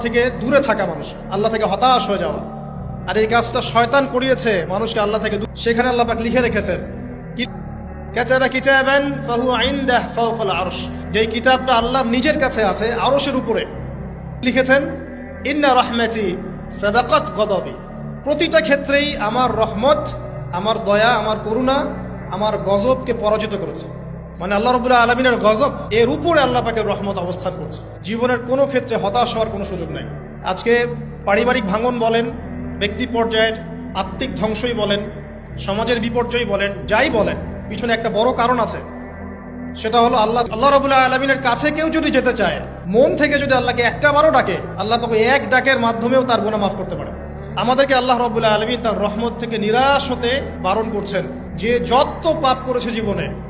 থেকে দূরে থাকা মানুষ, আল্লাহ থেকে হতাশ হয়ে যাওয়া। আর এই কাজটা শয়তান করিয়েছে, মানুষকে আল্লাহ থেকে সেখানে আল্লাহ পাক লিখে রেখেছেন যেই কিতাবটা আল্লাহর নিজের কাছে আছে, আরশের উপরে। লিখেছেন, ইন্না রহমাতি সাবাকাত গদাবি। প্রতিটা ক্ষেত্রেই আমার রহমত, আমার দয়া, আমার করুণা, আমার গজবকে পরাজিত করেছে। মানে আল্লাহ রবুল্লাহ আলমিনের গজব, এর উপরে আল্লাহ পাকের রহমত অবস্থান করছে। জীবনের কোনো ক্ষেত্রে হতাশ হওয়ার কোনো সুযোগ নাই। আজকে পারিবারিক ভাঙন বলেন, ব্যক্তি পর্যায়ের আত্মিক ধ্বংসই বলেন, সমাজের বিপর্যয় বলেন, যাই বলেন, পিছনে একটা বড় কারণ আছে। সেটা হলো আল্লাহ আল্লাহ রবুল্লাহ আলমিনের কাছে কেউ যদি যেতে চায়, মন থেকে যদি আল্লাহকে একটা বারও ডাকে, আল্লাহ তাকে এক ডাকের মাধ্যমেও তার গুণা মাফ করতে পারে। আমাদেরকে আল্লাহ রবুল্লাহ আলমিন তার রহমত থেকে নিরাশ হতে বারণ করছেন। যে যত পাপ করেছে জীবনে